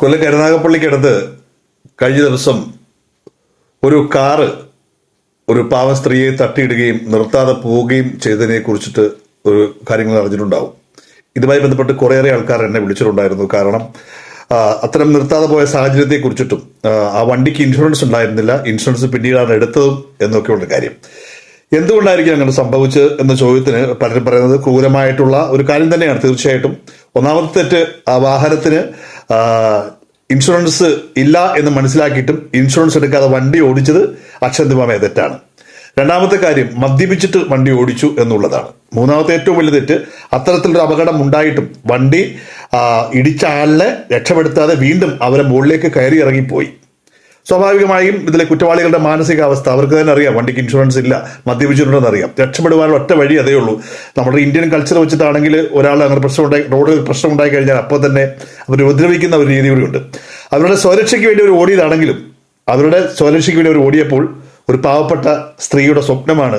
കൊല്ലം കരുനാഗപ്പള്ളിക്കടുത്ത് കഴിഞ്ഞ ദിവസം ഒരു കാറ് ഒരു പാവ സ്ത്രീയെ തട്ടിയിടുകയും നിർത്താതെ പോവുകയും ചെയ്തതിനെ കുറിച്ചിട്ട് ഒരു കാര്യങ്ങൾ അറിഞ്ഞിട്ടുണ്ടാവും. ഇതുമായി ബന്ധപ്പെട്ട് കുറേയേറെ ആൾക്കാർ എന്നെ വിളിച്ചിട്ടുണ്ടായിരുന്നു. കാരണം അത്തരം നിർത്താതെ പോയ സാഹചര്യത്തെ കുറിച്ചിട്ടും ആ വണ്ടിക്ക് ഇൻഷുറൻസ് ഉണ്ടായിരുന്നില്ല. ഇൻഷുറൻസ് പിന്നീടാണ് എടുത്തതും എന്നൊക്കെയുള്ള കാര്യം. എന്തുകൊണ്ടായിരിക്കും അങ്ങനെ സംഭവിച്ചത് എന്ന ചോദ്യത്തിന് പലരും പറയുന്നത് ക്രൂരമായിട്ടുള്ള ഒരു കാര്യം തന്നെയാണ് തീർച്ചയായിട്ടും. ഒന്നാമത്തെ തെറ്റ് ആ വാഹനത്തിന് ഇൻഷുറൻസ് ഇല്ല എന്ന് മനസ്സിലാക്കിയിട്ടും ഇൻഷുറൻസ് എടുക്കാതെ വണ്ടി ഓടിച്ചത് അക്ഷന്തിമമായ തെറ്റാണ്. രണ്ടാമത്തെ കാര്യം മദ്യപിച്ചിട്ട് വണ്ടി ഓടിച്ചു എന്നുള്ളതാണ്. മൂന്നാമത്തെ ഏറ്റവും വലിയ തെറ്റ് അത്തരത്തിലൊരു അപകടം ഉണ്ടായിട്ടും വണ്ടി ഇടിച്ച ആളിനെ രക്ഷപ്പെടുത്താതെ വീണ്ടും അവരെ മുകളിലേക്ക് കയറി ഇറങ്ങിപ്പോയി. സ്വാഭാവികമായും ഇതിലെ കുറ്റവാളികളുടെ മാനസികാവസ്ഥ അവർക്ക് തന്നെ അറിയാം. വണ്ടിക്ക് ഇൻഷുറൻസ് ഇല്ല മദ്യപിച്ചിട്ടുണ്ടെന്ന് അറിയാം. രക്ഷപ്പെടുവാനുള്ള ഒറ്റ വഴി അതേ ഉള്ളൂ. നമ്മുടെ ഇന്ത്യൻ കൾച്ചർ വെച്ചിട്ടാണെങ്കിൽ ഒരാൾ അങ്ങനെ പ്രശ്നം ഉണ്ടായി റോഡിൽ പ്രശ്നം ഉണ്ടായി കഴിഞ്ഞാൽ അപ്പോൾ തന്നെ അവർ ഉപദ്രവിക്കുന്ന ഒരു രീതി കൂടി ഉണ്ട് അവരുടെ സ്വരക്ഷയ്ക്ക് വേണ്ടി അവർ ഓടിയതാണെങ്കിലും അവരുടെ സ്വരക്ഷയ്ക്ക് വേണ്ടി അവർ ഓടിയപ്പോൾ ഒരു പാവപ്പെട്ട സ്ത്രീയുടെ സ്വപ്നമാണ്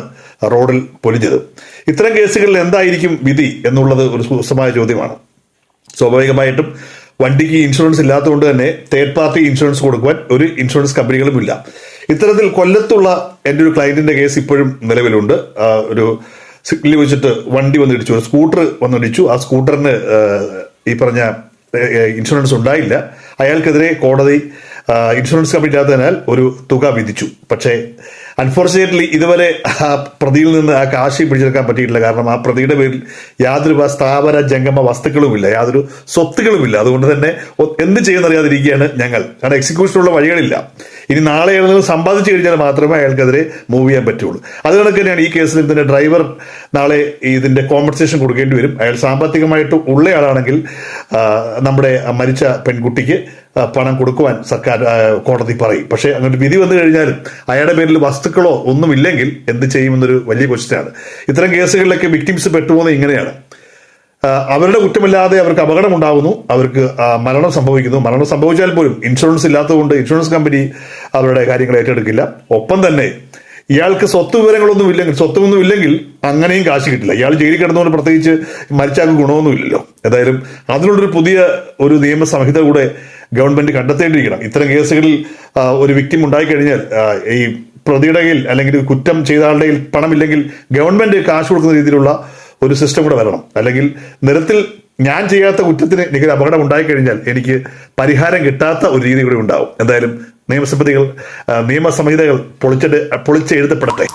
റോഡിൽ പൊലിഞ്ഞത്. ഇത്തരം കേസുകളിൽ എന്തായിരിക്കും വിധി എന്നുള്ളത് ഒരു സുസ്ഥമായ ചോദ്യമാണ്. സ്വാഭാവികമായിട്ടും വണ്ടിക്ക് ഇൻഷുറൻസ് ഇല്ലാത്തതുകൊണ്ട് തന്നെ തേർഡ് പാർട്ടി ഇൻഷുറൻസ് കൊടുക്കുവാൻ ഒരു ഇൻഷുറൻസ് കമ്പനികളും ഇല്ല. ഇത്തരത്തിൽ കൊല്ലത്തുള്ള എന്റെ ഒരു ക്ലയന്റിന്റെ കേസ് ഇപ്പോഴും നിലവിലുണ്ട്. ഒരു സിഗ്നലിൽ വെച്ചിട്ട് വണ്ടി വന്നിടിച്ചു. ഒരു സ്കൂട്ടർ വന്നിടിച്ചു. ആ സ്കൂട്ടറിന് ഈ പറഞ്ഞ ഇൻഷുറൻസ് ഉണ്ടായില്ല. അയാൾക്കെതിരെ കോടതി ഇൻഷുറൻസ് കമ്പനി ഇല്ലാത്തതിനാൽ ഒരു തുക വിധിച്ചു. പക്ഷേ അൺഫോർച്ചുനേറ്റ്ലി ഇതുവരെ ആ പ്രതിയിൽ നിന്ന് ആ കാശി പിടിച്ചെടുക്കാൻ പറ്റിയിട്ടില്ല. കാരണം ആ പ്രതിയുടെ പേരിൽ യാതൊരു സ്ഥാപന ജംഗമ വസ്തുക്കളുമില്ല. യാതൊരു സ്വത്തുക്കളുമില്ല. അതുകൊണ്ട് തന്നെ എന്ത് ചെയ്യുന്നറിയാതിരിക്കുകയാണ് ഞങ്ങൾ. കാരണം എക്സിക്യൂഷനുള്ള വഴികളില്ല. ഇനി നാളെ ഏതെങ്കിലും സമ്പാദിച്ചു കഴിഞ്ഞാൽ മാത്രമേ അയാൾക്കെതിരെ മൂവ് ചെയ്യാൻ പറ്റുള്ളൂ. അത് കണക്ക് തന്നെയാണ് ഈ കേസിൽ ഇതിന്റെ ഡ്രൈവർ നാളെ ഇതിന്റെ കോമ്പൻസേഷൻ കൊടുക്കേണ്ടി വരും. അയാൾ സാമ്പത്തികമായിട്ട് ഉള്ളയാളാണെങ്കിൽ നമ്മുടെ മരിച്ച പെൺകുട്ടിക്ക് പണം കൊടുക്കുവാൻ സർക്കാർ കോടതി പറയും. പക്ഷേ അങ്ങനെ വിധി വന്നു കഴിഞ്ഞാലും അയാളുടെ പേരിൽ വസ്തുക്കളോ ഒന്നുമില്ലെങ്കിൽ എന്ത് ചെയ്യുമെന്നൊരു വലിയ ക്വസ്റ്റ്യനാണ് ഇത്തരം കേസുകളിലൊക്കെ വിക്ടിംസ് പെട്ടുപോകുന്നത് ഇങ്ങനെയാണ്. അവരുടെ കുറ്റമില്ലാതെ അവർക്ക് അപകടം ഉണ്ടാകുന്നു അവർക്ക് മരണം സംഭവിക്കുന്നു. മരണം സംഭവിച്ചാൽ പോലും ഇൻഷുറൻസ് ഇല്ലാത്തതുകൊണ്ട് ഇൻഷുറൻസ് കമ്പനി അവരുടെ കാര്യങ്ങൾ ഏറ്റെടുക്കില്ല. ഒപ്പം തന്നെ ഇയാൾക്ക് സ്വത്ത് വിവരങ്ങളൊന്നും ഇല്ലെങ്കിൽ സ്വത്തൊന്നും ഇല്ലെങ്കിൽ അങ്ങനെയും കാശ് കിട്ടില്ല. ഇയാൾ ജയിലിൽ കിടന്നുകൊണ്ട് പ്രത്യേകിച്ച് മരിച്ചാൾക്ക് ഗുണമൊന്നുമില്ലല്ലോ. ഏതായാലും അതിനുള്ളൊരു പുതിയ ഒരു നിയമ സംഹിത കൂടെ ഗവൺമെന്റ് കണ്ടെത്തേണ്ടിയിരിക്കണം. ഇത്തരം കേസുകളിൽ ഒരു വിക്ടിം ഉണ്ടായിക്കഴിഞ്ഞാൽ ഈ പ്രതിയുടെ കയ്യിൽ അല്ലെങ്കിൽ കുറ്റം ചെയ്ത ആളുടെ കയ്യിൽ പണമില്ലെങ്കിൽ ഗവൺമെന്റ് കാശ് കൊടുക്കുന്ന രീതിയിലുള്ള ഒരു സിസ്റ്റം കൂടെ വരണം. അല്ലെങ്കിൽ നിരത്തിൽ ഞാൻ ചെയ്യാത്ത കുറ്റത്തിന് എനിക്കൊരു അപകടം ഉണ്ടായിക്കഴിഞ്ഞാൽ എനിക്ക് പരിഹാരം കിട്ടാത്ത ഒരു രീതി കൂടി ഉണ്ടാവും. എന്തായാലും നിയമസഭകൾ നിയമസംഹിതകൾ പൊളിച്ചിട്ട് പൊളിച്ചെഴുതപ്പെടട്ടെ.